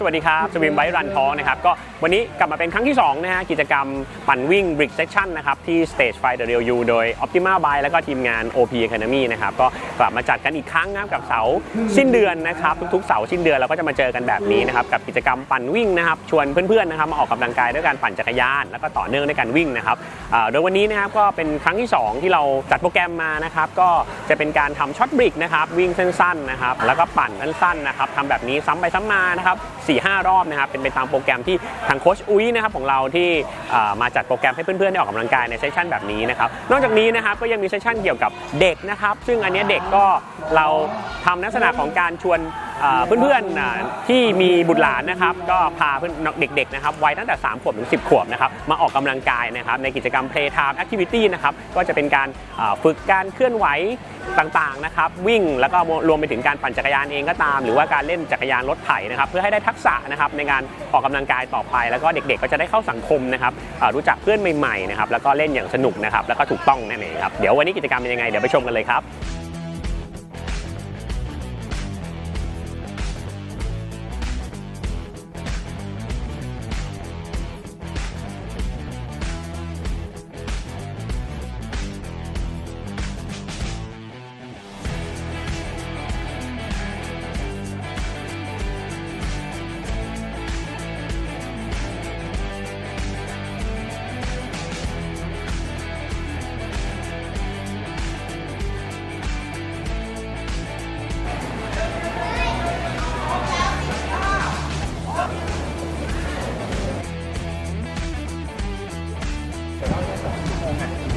สวัสดีครับสวิมไบรันทองนะครับก็วันนี้กลับมาเป็นครั้งที่2นะฮะกิจกรรมปั่นวิ่ง Brick Section นะครับที่ Stage f i The Real U โดย Optima by แล้วก็ทีมงาน OP Academy นะครับก็กลับมาจัดกันอีกครั้งนะครับกับเสาร์สิ้นเดือนนะครับทุกๆเสาร์สิ้นเดือนเราก็จะมาเจอกันแบบนี้นะครับกับกิจกรรมปั่นวิ่งนะครับชวนเพื่อนๆนะครับมาออกกำลังกายด้วยการปั่นจักรยาน แล้วก็ต่อเนื่องด้วยการวิ่งนะครับโดยวันนี้นะครับก็เป็นครั้งที่ 2 ที่เราจัดโปรแกรมมานะครับก็จะเป็นการทำช็อตบริกนะครับวิ่งสั้นๆนะครับแล้วก็ปั่นสั้นๆนะครับทำแบบนี้ซ้ำไปซ้ำมานะครับ4ีหรอบนะครับเป็นไปตามโปรแกรมที่ทางโค้ชอุ้ยนะครับของเราที่มาจัดโปรแกรมให้เพื่อนๆได้ออกกำลังกายในเซสชันแบบนี้นะครับนอกจากนี้นะครับก็ยังมีเซสชันเกี่ยวกับเด็กนะครับซึ่งอันนี้เด็กก็เราทำลักษณะของการชวน เพื่อนๆที่มีบุตรหลานนะครับ ก็พาเพื่อนเด็กๆนะครับวัยตั้งแต่ 3 ขวบถึง 10 ขวบนะครับมาออกกำลังกายนะครับในกิจกรรม Playtime Activity นะครับก็จะเป็นการฝึกการเคลื่อนไหวต่างๆนะครับวิ่งแล้วก็รวมไปถึงการปั่นจักรยานเองก็ตาม หรือว่าการเล่นจักรยานรถไถนะครับเพื่อให้ได้ทักษะนะครับในการออกกำลังกายต่อไป แล้วก็เด็กๆ ก็จะได้เข้าสังคมนะครับรู้จักเพื่อนใหม่ๆนะครับแล้วก็เล่นอย่างสนุกนะครับแล้วก็ถูกต้องนั่นเองครับเดี๋ยววันนี้กิจกรรมเป็นยังไงเดี๋ยวไปชมกันเลยครับ 同感。